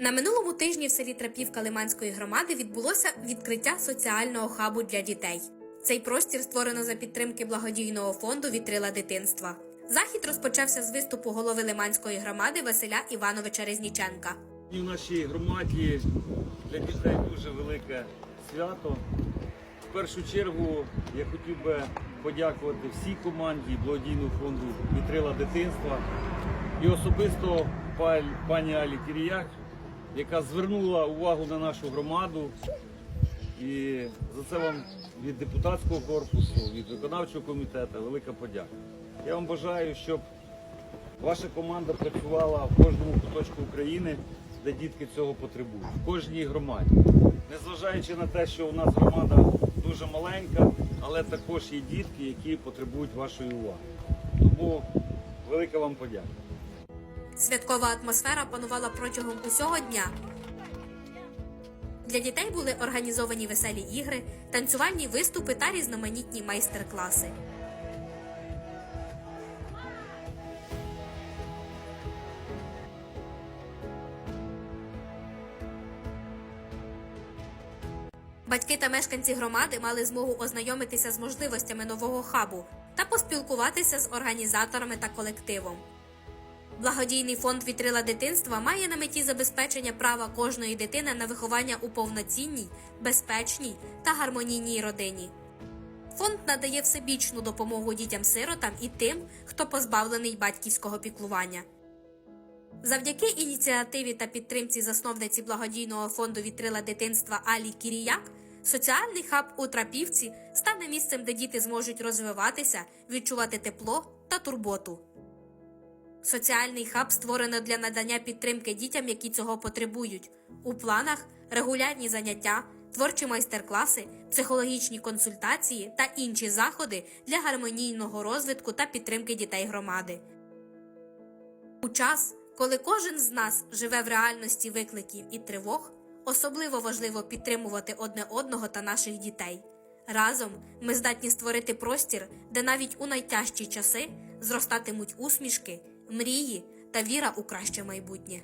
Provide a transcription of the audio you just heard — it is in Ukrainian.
На минулому тижні в селі Трапівка Лиманської громади відбулося відкриття соціального хабу для дітей. Цей простір створено за підтримки благодійного фонду Вітрила дитинства. Захід розпочався з виступу голови Лиманської громади Василя Івановича Резніченка. В нашій громаді для дітей дуже велике свято. В першу чергу я хотів би подякувати всій команді благодійного фонду Вітрила дитинства і особисто пані Алі Кіріяк, яка звернула увагу на нашу громаду. І за це вам від депутатського корпусу, від виконавчого комітету велика подяка. Я вам бажаю, щоб Ваша команда працювала в кожному куточку України, де дітки цього потребують, в кожній громаді. Незважаючи на те, що у нас громада дуже маленька, але також є дітки, які потребують вашої уваги. Тому велика вам подяка. Святкова атмосфера панувала протягом усього дня. Для дітей були організовані веселі ігри, танцювальні виступи та різноманітні майстер-класи. Батьки та мешканці громади мали змогу ознайомитися з можливостями нового хабу та поспілкуватися з організаторами та колективом. Благодійний фонд Вітрила дитинства має на меті забезпечення права кожної дитини на виховання у повноцінній, безпечній та гармонійній родині. Фонд надає всебічну допомогу дітям-сиротам і тим, хто позбавлений батьківського піклування. Завдяки ініціативі та підтримці засновниці благодійного фонду Вітрила дитинства Алі Кіріяк, соціальний хаб у Трапівці стане місцем, де діти зможуть розвиватися, відчувати тепло та турботу. Соціальний хаб створено для надання підтримки дітям, які цього потребують. У планах регулярні заняття, творчі майстер-класи, психологічні консультації та інші заходи для гармонійного розвитку та підтримки дітей громади. У час, коли кожен з нас живе в реальності викликів і тривог, особливо важливо підтримувати одне одного та наших дітей. Разом ми здатні створити простір, де навіть у найтяжчі часи зростатимуть усмішки, мрії та віра у краще майбутнє.